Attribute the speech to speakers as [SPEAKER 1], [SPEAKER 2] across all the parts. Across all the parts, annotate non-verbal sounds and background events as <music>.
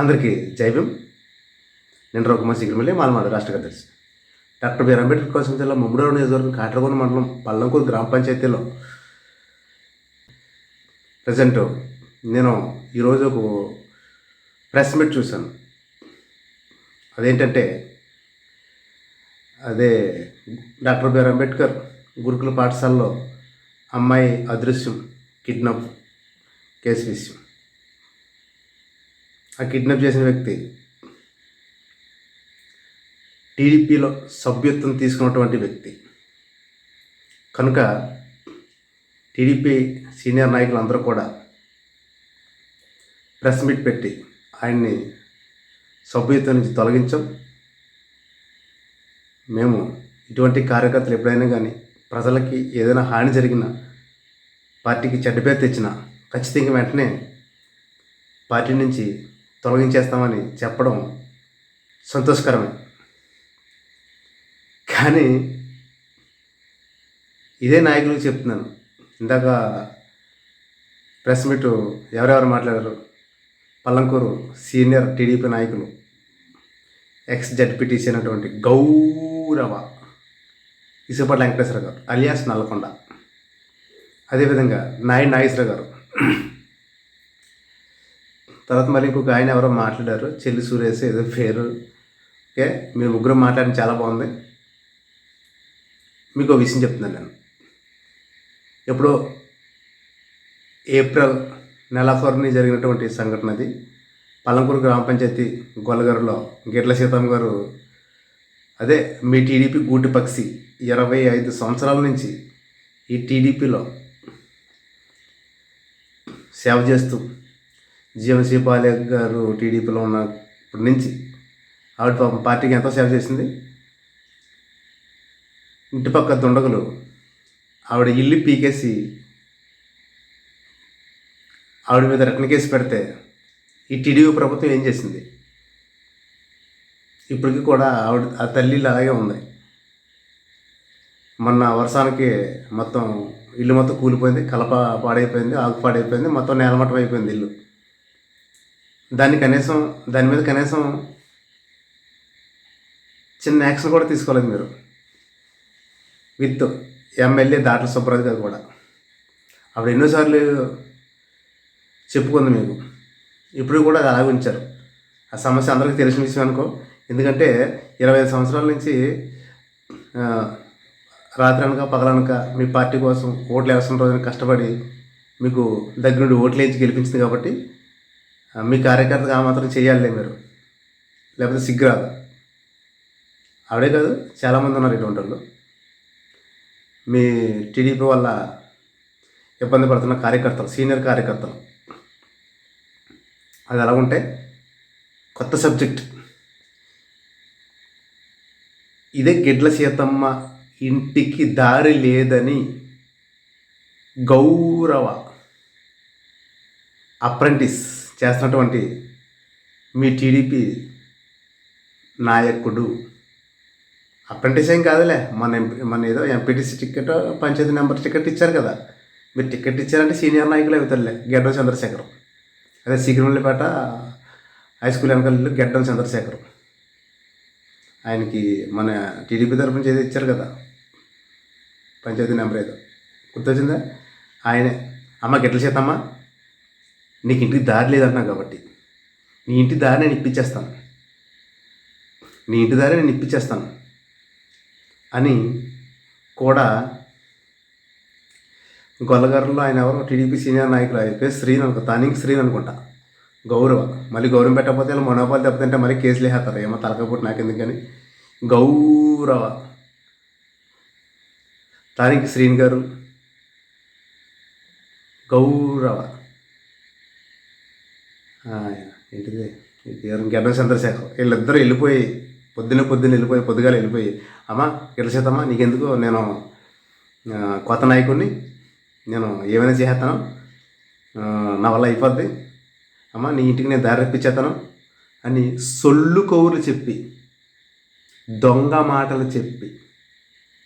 [SPEAKER 1] అందరికీ జైవ్యం నేను రఘుమార్ సిగ్రమల్లి మాలమాడ రాష్ట్ర కార్యదర్శి. డాక్టర్ బిఆర్ అంబేద్కర్ కోసం జిల్లా ముమ్మడివాడ నియోజకవర్గం కాట్రగొండ మండలం పల్లంకూరు గ్రామ పంచాయతీలో ప్రజెంట్ నేను ఈరోజు ఒక ప్రెస్ మీట్ చూశాను. అదేంటంటే అదే డాక్టర్ బిఆర్ అంబేద్కర్ గురుకుల పాఠశాలలో అమ్మాయి అదృశ్యం కిడ్నాప్ కేసు విషయం. ఆ కిడ్నాప్ చేసిన వ్యక్తి టీడీపీలో సభ్యత్వం తీసుకున్నటువంటి వ్యక్తి. కనుక టీడీపీ సీనియర్ నాయకులు అందరూ కూడా ప్రెస్ మీట్ పెట్టి ఆయన్ని సభ్యత్వం నుంచి తొలగించాం. మేము ఇటువంటి కార్యకర్తలు ఎప్పుడైనా కానీ ప్రజలకి ఏదైనా హాని జరిగినా పార్టీకి చెడ్డ పేరు తెచ్చినా ఖచ్చితంగా వెంటనే పార్టీ నుంచి తొలగించేస్తామని చెప్పడం సంతోషకరమే. కానీ ఇదే నాయకులకు చెప్తున్నాను. ఇందాక ప్రెస్ మీట్ ఎవరెవరు మాట్లాడారు? పల్లంకూరు సీనియర్ టీడీపీ నాయకులు ఎక్స్ జడ్పీటీసీ అయినటువంటి గౌరవ ఇసుపట్ల వెంకటేశ్వర గారు అలియాస్ నల్లకొండ. అదేవిధంగా నాయుడు నాగేశ్వర గారు. తర్వాత మరి ఇంకొక ఆయన ఎవరో మాట్లాడారు చెల్లి సురేష్ ఏదో పేరు. ఓకే? మీరు ముగ్గురు మాట్లాడిన చాలా బాగుంది. మీకు ఒక విషయం చెప్తున్నాను నేను. ఎప్పుడో ఏప్రిల్ నెలాఫర్ని జరిగినటువంటి సంఘటన అది. పల్లంకూరు గ్రామ పంచాయతీ గొల్లగారులో గిట్ల సీతమ్మ గారు అదే మీ టీడీపీ గూటి పక్షి ఇరవై ఐదు సంవత్సరాల నుంచి ఈ టీడీపీలో సేవ చేస్తూ జీవన్సీ పాలే గారు టీడీపీలో ఉన్నప్పటి నుంచి ఆవిడ పాపం పార్టీకి ఎంతో సేవ చేసింది. ఇంటి పక్క దుండగులు ఆవిడ ఇల్లు పీకేసి ఆవిడ మీద రిటర్న్ కేసు పెడితే ఈ టీడీపీ ప్రభుత్వం ఏం చేసింది? ఇప్పటికి కూడా ఆవిడ ఆ తల్లి అలాగే ఉంది. మొన్న వర్షానికి మొత్తం ఇల్లు మొత్తం కూలిపోయింది కలప పాడైపోయింది ఆకు పాడైపోయింది మొత్తం నేలమట్టం అయిపోయింది ఇల్లు. దాన్ని కనీసం దాని మీద కనీసం చిన్న యాక్షన్ కూడా తీసుకోలేదు మీరు. విత్ ఎమ్మెల్యే దాట్ల సుబ్రాజ్ గారు కూడా. ఆవిడ ఎన్నోసార్లు చెప్పుకుంది మీకు. ఇప్పుడు కూడా అది అలాగే ఉంచారు. ఆ సమస్య అందరికీ తెలిసిన విషయం అనుకో. ఎందుకంటే ఇరవై ఐదు సంవత్సరాల నుంచి రాత్రి అనక పగలనక మీ పార్టీ కోసం ఓట్లు వేస్తున్న రోజున కష్టపడి మీకు దగ్గర నుండి ఓట్లు వేయించి గెలిపించింది కాబట్టి మీ కార్యకర్తగా ఆ మాత్రం చేయాలి మీరు. లేకపోతే సిగ్గురాదు. ఆవిడే కాదు చాలామంది ఉన్నారు ఇటువంటి వాళ్ళు. మీ టీడీపీ వల్ల ఇబ్బంది పడుతున్న కార్యకర్తలు సీనియర్ కార్యకర్తలు. అది ఎలా ఉంటే కొత్త సబ్జెక్ట్. ఇదే గిడ్ల సీతమ్మ ఇంటికి దారి లేదని గౌరవ అప్రెంటిస్. చేస్తున్నటువంటి మీ టీడీపీ నాయకుడు అప్రెంటిస్ ఏం కాదులే. మన మన ఏదో MPTC ticket panchayat number ticket ఇచ్చారు కదా. మీరు టికెట్ ఇచ్చారంటే సీనియర్ నాయకులు అవుతారులే. గెడ్డం చంద్రశేఖరం. అదే సిగిరిమల్లిపేట హై స్కూల్ వెనకాల గెడ్డం చంద్రశేఖరం. ఆయనకి మన టీడీపీ తరఫు నుంచి ఏదో ఇచ్చారు కదా. పంచాయతీ నెంబర్ ఏదో. గుర్తొచ్చిందా? ఆయనే. అమ్మ గిట్ల చేతమ్మా. నీకు ఇంటికి దారి లేదన్నా కాబట్టి. నీ ఇంటి దారి నేను ఇప్పించేస్తాను నీ ఇంటి దారి నేను ఇప్పించేస్తాను అని కూడా గొల్లగారులో ఆయన ఎవరో టీడీపీ సీనియర్ నాయకులు ఆయన పేరు శ్రీన్ అనుకో తానికి శ్రీని అనుకుంటా. గౌరవ. మళ్ళీ గౌరవం పెట్టకపోతే వాళ్ళు మనోపాలు దెబ్బతింటే మళ్ళీ కేసులు వేస్తారు ఏమో తలకపోతే నాకు కానీ గౌరవ. తానికి శ్రీని గారు. గౌరవ. ఏంటిది? ఈ చంద్రశేఖర్. వీళ్ళిద్దరూ వెళ్ళిపోయి పొద్దున్న పొద్దున్న వెళ్ళిపోయి పొద్దుగాల వెళ్ళిపోయి అమ్మా గిరచేతమ్మా నీకెందుకు? నేను కొత్త నాయకుడిని. నేను ఏమైనా చేస్తాను నా వల్ల అయిపోద్ది. అమ్మ నీ ఇంటికి నేను దారి రప్పించేస్తాను అని సొల్లు కౌరులు చెప్పి దొంగ మాటలు చెప్పి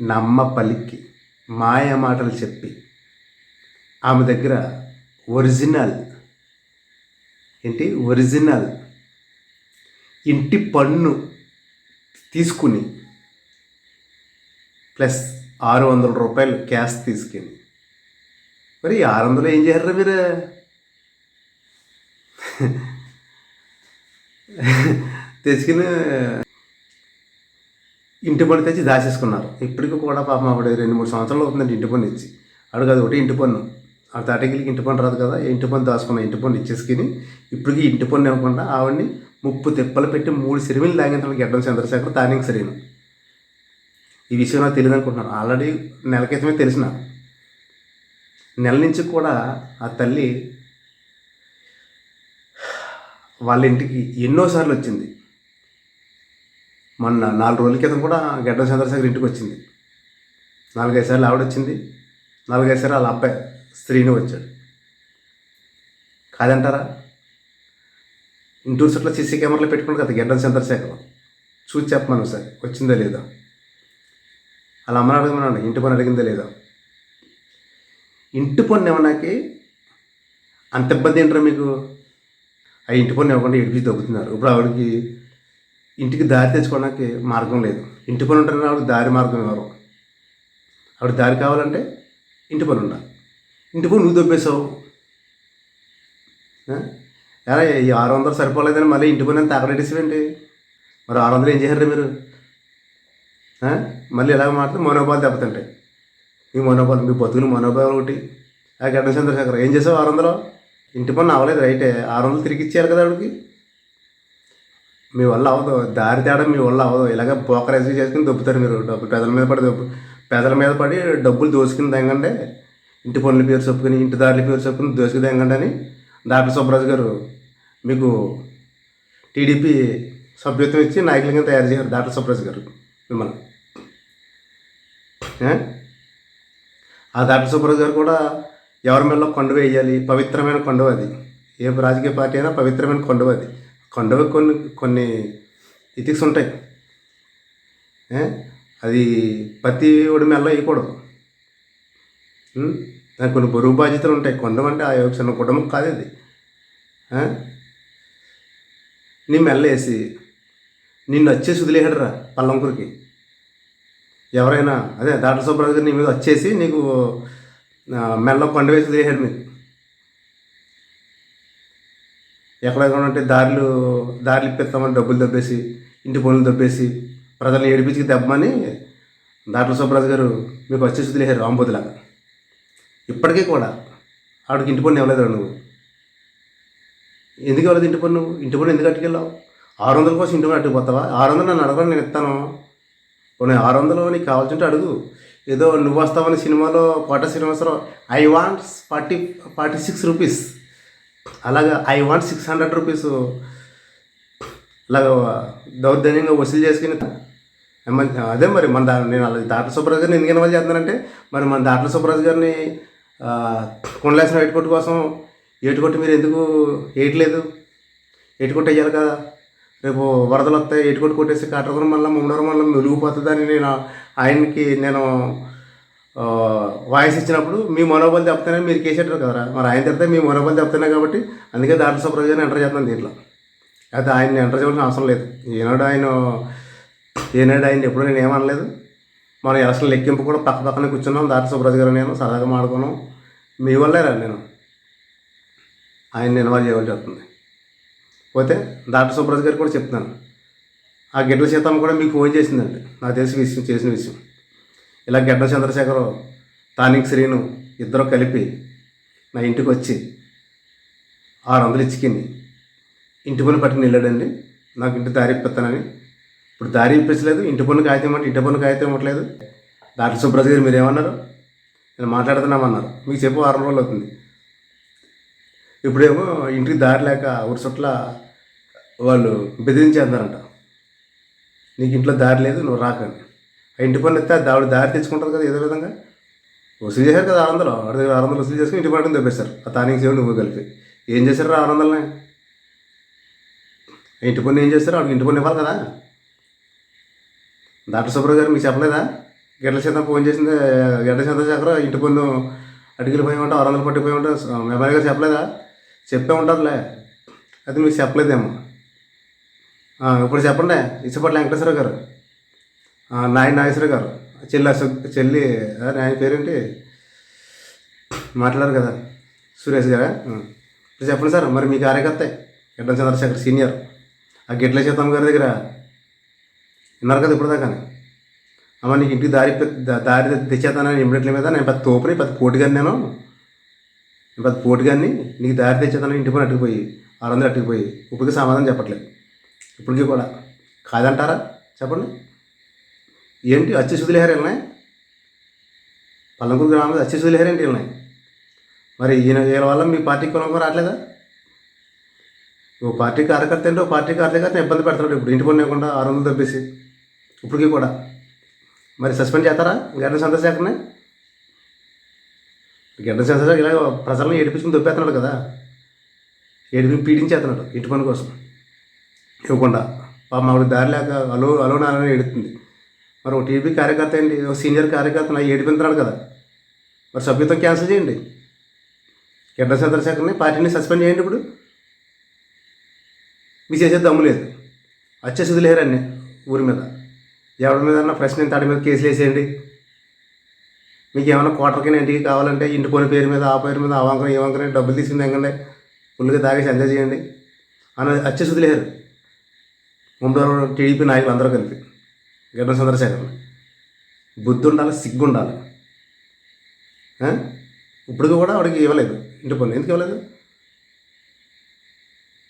[SPEAKER 1] నమ్మ పలికి మాయ మాటలు చెప్పి ఆమె దగ్గర ఒరిజినల్ ఏంటి? ఒరిజినల్. ఇంటి పన్ను తీసుకుని ప్లస్ ఆరు వందల రూపాయలు క్యాష్ తీసుకుని. మరి ఆరు వందలు ఏం చేయారా మీరు? తెచ్చుకుని ఇంటి పన్ను తెచ్చి దాచేసుకున్నారు. ఇప్పటికి కూడా పాపం ఆవిడ రెండు మూడు సంవత్సరాలు అవుతుందండి ఇంటి పన్ను ఇచ్చి. అడుగు అది ఒకటి ఇంటి పన్ను. ఆ తాటగిలికి ఇంటి పని రాదు కదా ఇంటి పని దాచుకున్న ఇంటి పని ఇచ్చేసుకుని ఇప్పటికి ఇంటి పని ఇవ్వకుండా ఆవిడని ముప్పు తిప్పలు పెట్టి మూడు సిరిమిలు తాగింతలు గెడ్డం చంద్రశేఖర్ తానికి సరైన. ఈ విషయం నాకు తెలియదు అనుకుంటున్నాను ఆల్రెడీ నెల క్రితమే తెలిసిన. నెల నుంచి కూడా ఆ తల్లి వాళ్ళ ఇంటికి ఎన్నోసార్లు వచ్చింది. మొన్న నాలుగు రోజుల క్రితం కూడా గడ్డ చంద్రశేఖర్ ఇంటికి వచ్చింది. నాలుగైదు సార్లు ఆవిడ వచ్చింది. నాలుగైదు సార్లు వాళ్ళ అబ్బాయి స్త్రీని వచ్చాడు కాదంటారా? ఇంటూరు చుట్టూ సీసీ కెమెరాలు పెట్టుకుని కదా గడ్డం చంద్రశేఖరం. చూసి చెప్పమను సార్ వచ్చిందా లేదో? అలా అమ్మని అడగమన్నాను ఇంటి పని అడిగిందా లేదా? ఇంటి పన్ను ఇవ్వడానికి అంత ఇబ్బంది ఏంటరా మీకు? ఆ ఇంటి పన్ను ఇవ్వకుండా ఇడిపించి దొబ్బుతున్నారు. ఇప్పుడు ఆవిడకి ఇంటికి దారి తెచ్చుకోవడానికి మార్గం లేదు. ఇంటి పని ఉంటేనే ఆవిడ దారి మార్గం ఇవ్వరు ఆవిడ దారి కావాలంటే ఇంటి పని ఉండాలి. ఇంటి పని నువ్వు దొబ్బేశావు. అరే ఈ ఆరు వందలు సరిపోలేదని మళ్ళీ ఇంటి పని అంతా అక్కడెట్టేసేవండి మరి ఆరు వందలు ఏం చేశారు మీరు? మళ్ళీ ఎలాగ మాట్లాడితే మనోభావాలు దెబ్బతింటాయి. మీ మనోభావాలు మీ బతుకులు మనోభావాలు ఒకటి. ఆ గడ్డ చంద్రశేఖర్ ఏం చేసావు ఆరు వందలు? ఇంటి పన్ను అవ్వలేదు రైటే. ఆరు వందలు తిరిగి ఇచ్చారు కదా ఆవిడకి. మీ వల్ల అవ్వదు. దారి తేడం మీ వల్ల అవ్వదు. ఇలాగ పోకరేసి చేసుకుని దొబ్బుతారు మీరు. డబ్బు పెదల మీద పడి దొబ్బు పెదల మీద పడి డబ్బులు దోసుకుని తెంగండి ఇంటి పనుల పేరు చెప్పుకుని ఇంటి దారుల పేరు చెప్పుకుని దోసుకుదేంగండి అని డాక్టర్ సుబ్బరాజు గారు మీకు టీడీపీ సభ్యత్వం ఇచ్చి నాయకులుగా తయారు చేశారు డాక్టర్ సుబ్బరాజు గారు మిమ్మల్ని. ఆ డాక్టర్ సుబ్బరాజు గారు కూడా ఎవరి మీద కొండ వేయాలి పవిత్రమైన కొండవ అది. ఏ రాజకీయ పార్టీ అయినా పవిత్రమైన కొండవ అది. కొండవ కొన్ని కొన్ని ఇథిక్స్ ఉంటాయి. అది ప్రతి ఒడి మెల్ల వేయకూడదు. దానికి కొన్ని బరువు బాధ్యతలు ఉంటాయి. కొండం అంటే ఆ యొక్క చిన్న కుటుంబం కాదు అది నీ మెల్ల వేసి నిన్ను వచ్చేసి వదిలేయడరా పల్లంకురికి. ఎవరైనా అదే డాక్టర్ సుబ్రాజు గారు నీ మీద వచ్చేసి నీకు మెల్ల కొండ వేసి వదిలేయడు మీకు ఎక్కడెక్కడ ఉంటే దారులు దారులు ఇప్పిస్తామని డబ్బులు దబ్బేసి ఇంటి పనులు దబ్బేసి ప్రజలను ఏడిపించి దెబ్బమని డాక్టర్ సుబ్రాజు గారు మీకు వచ్చేసి వదిలేశారు ఆంబోతులాగా ఇప్పటికీ కూడా ఆవిడకి ఇంటి పన్ను ఇవ్వలేదు నువ్వు. ఎందుకు ఇవ్వలేదు ఇంటి పన్ను? ఇంటి పన్ను ఎందుకు అట్టుకెళ్ళావు ఆరు వందల కోసం ఇంటి పన్ను అట్టుకుపోతావా ఆరు వందలు నన్ను అడగడం నేను ఇస్తాను. నేను ఆరు వందలు నీకు కావాల్సింటే అడుగు. ఏదో నువ్వు వస్తావని సినిమాలో Kota Srinivasarao I want forty forty six rupees అలాగా I want six hundred rupees అలాగా దౌర్జన్యంగా వసూలు చేసుకుని అదే మరి మన దా నేను అలా దాటల సుబ్రాజ్ గారిని ఎందుకు ఇన్వాల్వ్ చేస్తున్నానంటే మరి మన దాటల సుబ్రాజ్ గారిని కొండలేసిన కొట్టు కోసం ఏటుకొట్టు మీరు ఎందుకు వేయట్లేదు? ఏటుకొట్టు వేయాలి కదా. రేపు వరదలు వస్తాయి ఎటుకొట్టు కొట్టేసి కాటవరం మళ్ళీ ముండవరం మళ్ళీ మెరుగుపోతుందని నేను ఆయనకి నేను వాయిస్ ఇచ్చినప్పుడు మీ మనోబల్ చెప్తేనే మీరు కేసేటారు కదరా. మరి ఆయన చెప్తే మీ మనోబల్ చెప్తేనే కాబట్టి అందుకే దాంట్లో సుబ్రాజ్ ఎంటర్ చేస్తున్నాను దీంట్లో. అయితే ఆయన్ని ఎంటర్ చేయవలసిన అవసరం లేదు. ఈనాడు ఆయన ఏనాడు ఆయన ఎప్పుడు నేను ఏమనలేదు. మన ఎలక్షన్ లెక్కింపు కూడా పక్క పక్కనే కూర్చున్నాం. దాటి సుబ్రాజ్ గారు నేను సరదాగా మాడుకున్నాం మీ వల్లే రా నేను. ఆయన్ని ఇన్వాల్వ్ చేయవలసి వస్తుంది. పోతే డాక్టర్ సుబ్రాజ్ గారు కూడా చెప్తున్నాను. ఆ గిడ్ల సీతమ్మ కూడా మీకు ఫోన్ చేసిందండి నాకు తెలిసి విషయం చేసిన విషయం. ఇలా గడ్డ చంద్రశేఖర్ తానిక్ శ్రీను ఇద్దరు కలిపి నా ఇంటికి వచ్చి ఆరు వందలు ఇచ్చికింది ఇంటి పని పట్టుకుని వెళ్ళాడండి. నాకు ఇంటి దారి ఇప్పిస్తానని. ఇప్పుడు దారి ఇప్పించలేదు. ఇంటి పన్ను కాగితం ఇంటి పన్ను కాగితం ఇవ్వట్లేదు. డాక్టర్ సుబ్రాజ్ గారు మీరు నేను మాట్లాడుతున్నామన్నారు. మీకు చెప్పు వారం రోజులు అవుతుంది. ఇప్పుడేమో ఇంటికి దారి లేక ఊరి చుట్ల వాళ్ళు బెదిరించేస్తున్నారంట నీకు ఇంట్లో దారి లేదు నువ్వు రాకని. ఆ ఇంటి పనులు ఎత్తే ఆవిడ దారి తెచ్చుకుంటారు కదా ఏదో విధంగా. వసూలు చేశారు కదా ఆరు వందలు. ఆవిడ దగ్గర ఆరు వందలు వసూలు చేసుకుని ఇంటి పట్టుకుని తెప్పేశారు ఆ తానికి సేవ నువ్వు కలిపి. ఏం చేశారు ఆరు వందలని? ఆ ఇంటి పన్ను ఏం చేస్తారు? ఆవిడకి ఇంటి పన్ను ఇవ్వాలి కదా. డాక్టర్ సుబ్రహ్ గారు మీకు చెప్పలేదా? గెడ్ల సీతం ఫోన్ చేసింది గడ్డ చంద్రశేఖర్ ఇంటి పన్ను అటుకెళ్ళి పోయి ఉంటాం ఆరు వందలు పట్టిపోయి ఉంటాం మెమరీ గారు చెప్పలేదా? చెప్పే ఉంటారులే. అది మీకు చెప్పలేదేమో. ఇప్పుడు చెప్పండి ఇచ్చపట్ల వెంకటేశ్వర గారు. నాయన నాగేశ్వర గారు. చెల్లి అశోక్ చెల్లి నాయన పేరేంటి? మాట్లాడారు కదా సురేష్ గారా? ఇప్పుడు చెప్పండి సార్ మరి మీ కార్యకర్త గడ్డం చంద్రశేఖర్ సీనియర్. ఆ గిడ్ల సీతమ్మ గారి దగ్గర విన్నారు కదా ఇప్పుడు దాకా అమ్మ నీకు ఇంటికి దారి దారి తెచ్చేస్తానని ఇమ్మీడియట్ల మీద నేను పెద్ద తోపుని పెద్ద పోటుగాని నేను నేను పెద్ద పోటుగాని నీకు దారి తెచ్చేస్తానని ఇంటి పని అట్టుకుపోయి ఆరు వందలు అట్టుకుపోయి ఇప్పటికీ సమాధానం చెప్పట్లేదు. ఇప్పటికీ కూడా. కాదంటారా? చెప్పండి. ఏంటి అచ్చి సుదిలేహారు వెళ్ళినాయి పల్లంకూరు గ్రామంలో అచ్చి సుదిలేహారు ఏంటి వెళ్ళినాయి మరి ఈయన వీళ్ళ వల్ల మీ పార్టీ కొనకు రావట్లేదా? ఓ పార్టీ కార్యకర్త అంటే ఓ పార్టీ కార్యకర్త ఇబ్బంది పెడతాడు ఇప్పుడు. ఇంటి పని లేకుండా ఆరు వందలు తప్పేసి ఇప్పటికీ కూడా. మరి సస్పెండ్ చేస్తారా? గడ్డ చంద్రశేఖర్ని గడ్డ చంద్రశేఖర్ ఇలా ప్రజలను ఏడిపించుకుని దొప్పేస్తున్నాడు కదా. ఏడిపించి పీడించేస్తున్నాడు ఇంటి పని కోసం. ఇవ్వకుండా. పాప మామిడి దారి లేక అలో అలో నాలని ఏడుతుంది మరి ఒక టీడీపీ కార్యకర్త ఏంటి? ఒక సీనియర్ కార్యకర్త నాకు కదా. మరి సభ్యత్వం క్యాన్సిల్ చేయండి. గడ్డ చంద్రశేఖర్ని పార్టీని సస్పెండ్ చేయండి ఇప్పుడు. మీ చేసే దమ్ము లేదు. వచ్చేసి వదిలేరండి ఊరి మీద. ఎవరి మీద ప్రశ్న తడి మీద కేసులు వేసేయండి. మీకు ఏమైనా కోటర్కి ఇంటికి కావాలంటే ఇంటి పని పేరు మీద ఆ పేరు మీద ఆ వంకర ఏ డబ్బులు తీసుకుని ఎంగండి ఫుల్గా తాగేసి ఎంజాయ్ చేయండి. అని వచ్చేసి వదిలేరు ముందు టీడీపీ నాయకులు అందరూ కలిపి. గడ్డ చంద్రశేఖర్. బుద్ధి ఉండాలి సిగ్గు ఉండాలి. ఇప్పుడు కూడా వాడికి ఇవ్వలేదు ఇంటి పని ఎందుకు ఇవ్వలేదు?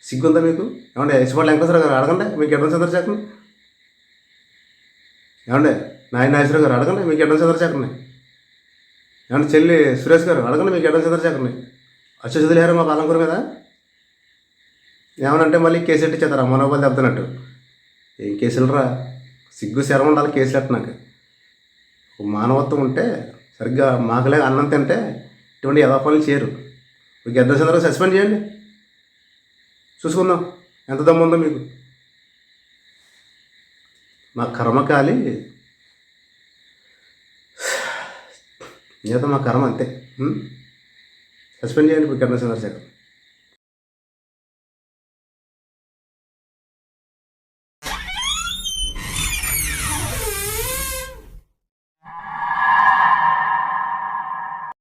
[SPEAKER 1] సిగ్గుందా మీకు? ఏమంటే యశ్వర్ వెంకటేశ్వర గారు అడగండి. మీకు గడ్డ చంద్రశేఖర్ ఏమండి? నాయన నాగేశ్వర గారు అడగండి మీకు ఎడ్డం చంద్రశేఖర్ని ఏమంటే చెల్లి సురేష్ గారు అడగండి మీకు ఎడ్డం చంద్రశేఖర్ని వచ్చి వదిలేరు మా పాలంకూర మీద ఏమనంటే మళ్ళీ కేసు ఎట్టించేస్తారా మనోబల్ దెబ్బతినట్టు ఏం కేసులు రా సిగ్గు శరం ఉండాలి కేసులు ఎట్టనాక ఒక మానవత్వం ఉంటే సరిగ్గా మాకలే అన్నం తింటే ఇటువంటి యథా చేయరు. మీకు ఎడ్డ చంద్ర సస్పెండ్ చేయండి. చూసుకుందాం. ఎంత దమ్ము ఉందో మీకు. మా కర్మకాలి <sighs> ఏదో మా కర్మ అంతే సస్పెండ్ చేయండి ఇప్పుడు కిరణ్ చంద్రశేఖర్